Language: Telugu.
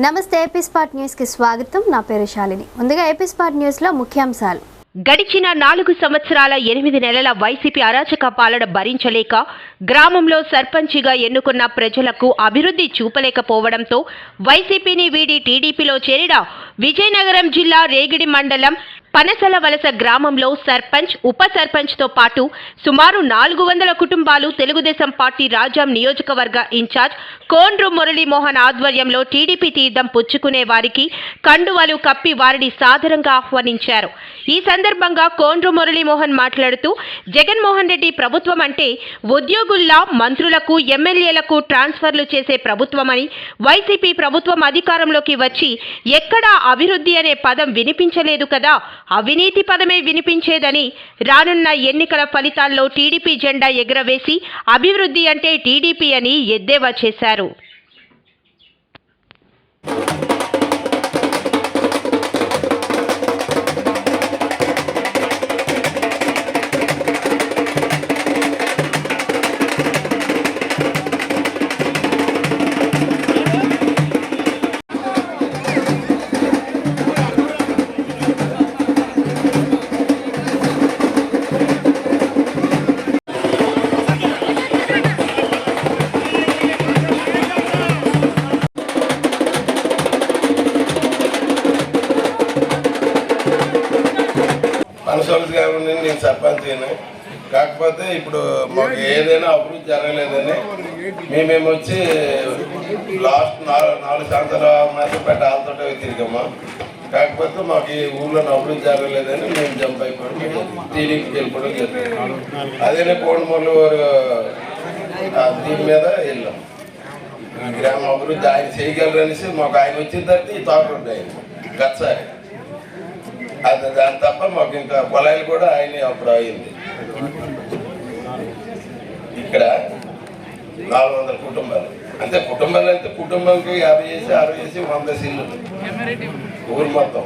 నమస్తే ఏపీ న్యూస్ న్యూస్కి స్వాగతం. నా పేరు శాలిని. ముందుగా ఏపీ న్యూస్ న్యూస్లో ముఖ్యాంశాలు. గడిచిన నాలుగు సంవత్సరాల ఎనిమిది నెలల వైసీపీ అరాచక పాలన భరించలేక గ్రామంలో సర్పంచిగా ఎన్నుకున్న ప్రజలకు అభివృద్ధి చూపలేకపోవడంతో వైసీపీని వీడి టీడీపీలో చేరిన విజయనగరం జిల్లా రేగిడి మండలం పనసల వలస గ్రామంలో సర్పంచ్ ఉప సర్పంచ్తో పాటు సుమారు నాలుగు వందల కుటుంబాలు తెలుగుదేశం పార్టీ రాజాం నియోజకవర్గ ఇన్ఛార్జ్ కోండ్రు మురళీమోహన్ ఆధ్వర్యంలో టీడీపీ తీర్థం పుచ్చుకునే వారికి కండువాలు కప్పి వారిని సాదరంగా ఆహ్వానించారు. ఈ సందర్భంగా కోండ్రు మురళీమోహన్ మాట్లాడుతూ జగన్మోహన్ రెడ్డి ప్రభుత్వం అంటే ఉద్యోగుల్లా మంత్రులకు ఎమ్మెల్యేలకు ట్రాన్స్ఫర్లు చేసే ప్రభుత్వమని వైసీపీ ప్రభుత్వం అధికారంలోకి వచ్చి ఎక్కడా అభివృద్ధి అనే పదం వినిపించలేదు కదా అవినీతి పదమే వినిపించేదని రానున్న ఎన్నికల ఫలితాల్లో టీడీపీ జెండా ఎగురవేసి అభివృద్ధి అంటే టీడీపీ అని ఎద్దేవా చేశారు. మనసోల్స్ కావాలని నేను సర్పంచ్ కాకపోతే ఇప్పుడు మాకు ఏదైనా అభివృద్ధి జరగలేదని మేమేమో వచ్చి లాస్ట్ నాలుగు నాలుగు సంవత్సరాల మధ్యపేట ఆల్తోట తిరిగామా. కాకపోతే మాకు ఈ ఊళ్ళో అభివృద్ధి జరగలేదని మేము జంప్ అయిపోయి. టీడీపీకి వెళ్ళిపోవడం జరిగింది. అదేనే కోడమూరు దీని మీద వెళ్ళాం. గ్రామ అభివృద్ధి ఆయన చేయగలరనేసి మాకు ఆయన వచ్చిన తర్వాత ఈ తోట ఆయన గతసారి. అది దాని తప్ప మాకు ఇంకా పొలాలు కూడా ఆయన అప్పుడు అయింది ఇక్కడ నాలుగు వందల కుటుంబాలు. అంటే కుటుంబాలు అంటే కుటుంబంకి యాభై చేసి అరవై చేసి వంద సిల్లు ఊరు మొత్తం.